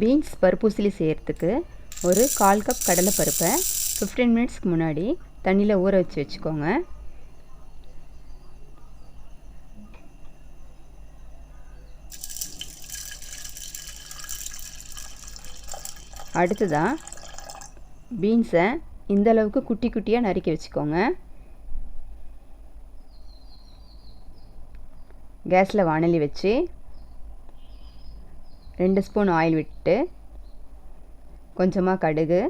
Beans பருப்பூசிலி செய்கிறதுக்கு ஒரு கால் cup கடலை பருப்பை ஃபிஃப்டீன் மினிட்ஸ்க்கு முன்னாடி தண்ணியில் ஊற வச்சு வச்சுக்கோங்க. அடுத்ததாக பீன்ஸை இந்த அளவுக்கு குட்டி குட்டியாக நறுக்கி வச்சுக்கோங்க. கேஸில் வானலி வச்சு ரெண்டு ஸ்பூன் ஆயில் விட்டு கொஞ்சமாக கடுகு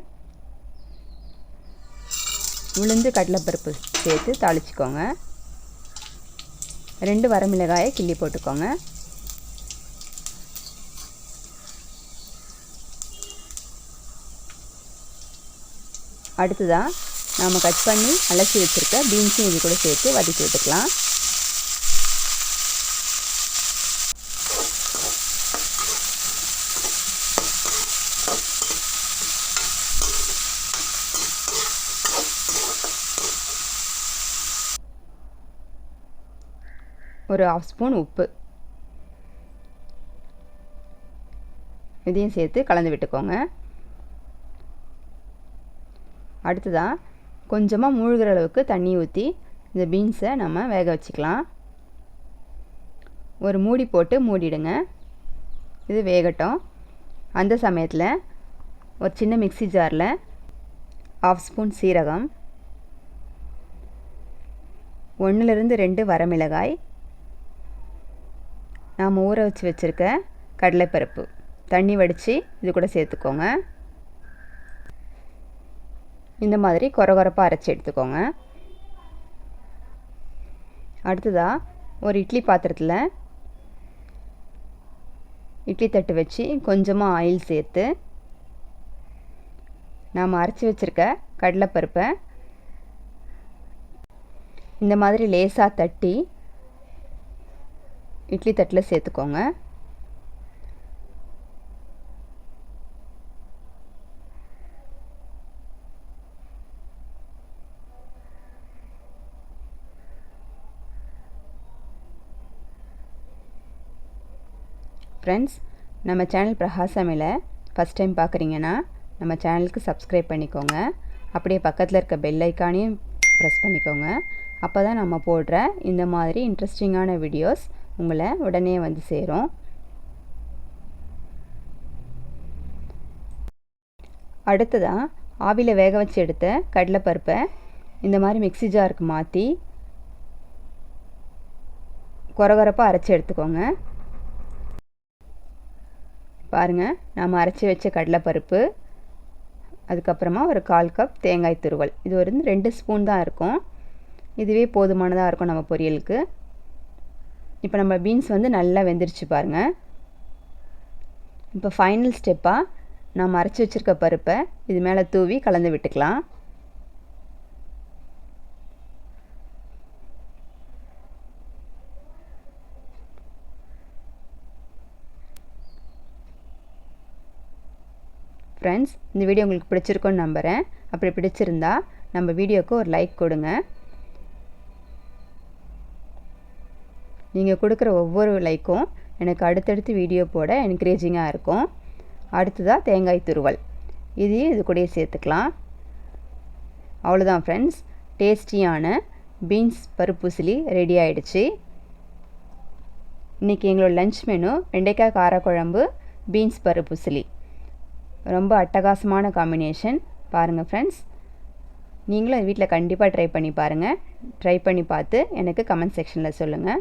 உளுந்து கடலைப்பருப்பு சேர்த்து தாளிச்சிக்கோங்க. ரெண்டு வரமிளகாயை கிள்ளி போட்டுக்கோங்க. அடுத்ததாக நாம் கட் பண்ணி அலசி வச்சுருக்க பீன்ஸும் இது கூட சேர்த்து வதக்கி விட்டுக்கலாம். ஒரு ஆஃப் ஸ்பூன் உப்பு. இதையும் சேர்த்து கலந்து விட்டுக்கோங்க. அடுத்ததாக கொஞ்சமாக மூழ்கிற அளவுக்கு தண்ணி ஊற்றி இந்த பீன்ஸை நம்ம வேக வச்சுக்கலாம். ஒரு மூடி போட்டு மூடிடுங்க. இது வேகட்டும். அந்த சமயத்தில் ஒரு சின்ன மிக்சி ஜாரில் ஆஃப் ஸ்பூன் சீரகம் ஒன்றுலேருந்து ரெண்டு வரமிளகாய் நாம் ஊற வச்சு வச்சுருக்க கடலைப்பருப்பு. தண்ணி வடித்து இது கூட சேர்த்துக்கோங்க. இந்த மாதிரி கொரகொரப்பாக அரைச்சி எடுத்துக்கோங்க. அடுத்ததாக ஒரு இட்லி பாத்திரத்தில் இட்லி தட்டு வச்சு கொஞ்சமாக ஆயில் சேர்த்து நாம் அரைச்சி வச்சுருக்க கடலைப்பருப்பை இந்த மாதிரி லேசாக தட்டி இட்லி தட்டில் சேர்த்துக்கோங்க. ஃப்ரெண்ட்ஸ் நம்ம சேனல் பிரகாசமில் ஃபஸ்ட் டைம் பார்க்குறீங்கன்னா நம்ம சேனலுக்கு சப்ஸ்கிரைப் பண்ணிக்கோங்க. அப்படியே பக்கத்தில் இருக்க பெல் ஐக்கானையும் ப்ரெஸ் பண்ணிக்கோங்க. அப்போ தான் நம்ம போடுற இந்த மாதிரி இன்ட்ரெஸ்டிங்கான வீடியோஸ் உங்களை உடனே வந்து சேரும். அடுத்ததாக ஆவியில் வேக வச்சு எடுத்த கடலைப்பருப்பை இந்த மாதிரி மிக்சி ஜாருக்கு மாற்றி குறகுறப்பாக அரைச்சி எடுத்துக்கோங்க. பாருங்கள் நாம் அரைச்சி வச்ச கடலைப்பருப்பு அதுக்கப்புறமா ஒரு கால் கப் தேங்காய் துருவல். இது ஒரு ரெண்டு ஸ்பூன் தான் இருக்கும். இதுவே போதுமானதாக இருக்கும் நம்ம பொரியலுக்கு. இப்போ நம்ம பீன்ஸ் வந்து நல்லா வெந்துருச்சு பாருங்கள் இப்போ ஃபைனல் ஸ்டெப்பாக நாம் அரைச்சி வச்சுருக்க பருப்பை இது மேலே தூவி கலந்து விட்டுக்கலாம். ஃப்ரெண்ட்ஸ் இந்த வீடியோ உங்களுக்கு பிடிச்சிருக்கோன்னு நம்புகிறேன் அப்படி பிடிச்சிருந்தா நம்ம வீடியோவுக்கு ஒரு லைக் கொடுங்க. நீங்கள் கொடுக்குற ஒவ்வொரு லைக்கும் எனக்கு அடுத்தடுத்து வீடியோ போட என்கரேஜிங்காக இருக்கும். அடுத்ததாக தேங்காய் துருவல். இதையும் இது கூடயே சேர்த்துக்கலாம். அவ்வளோதான் ஃப்ரெண்ட்ஸ் டேஸ்டியான பீன்ஸ் பருப்பு சிலி ரெடி ஆகிடுச்சு இன்றைக்கி எங்களோட லஞ்ச் மெனு வெண்டைக்காய் காரக்குழம்பு பீன்ஸ் பருப்பு சிலி ரொம்ப அட்டகாசமான காம்பினேஷன் பாருங்கள் ஃப்ரெண்ட்ஸ் நீங்களும் வீட்டில் கண்டிப்பாக ட்ரை பண்ணி பாருங்கள் ட்ரை பண்ணி பார்த்து எனக்கு கமெண்ட் செக்ஷனில் சொல்லுங்கள்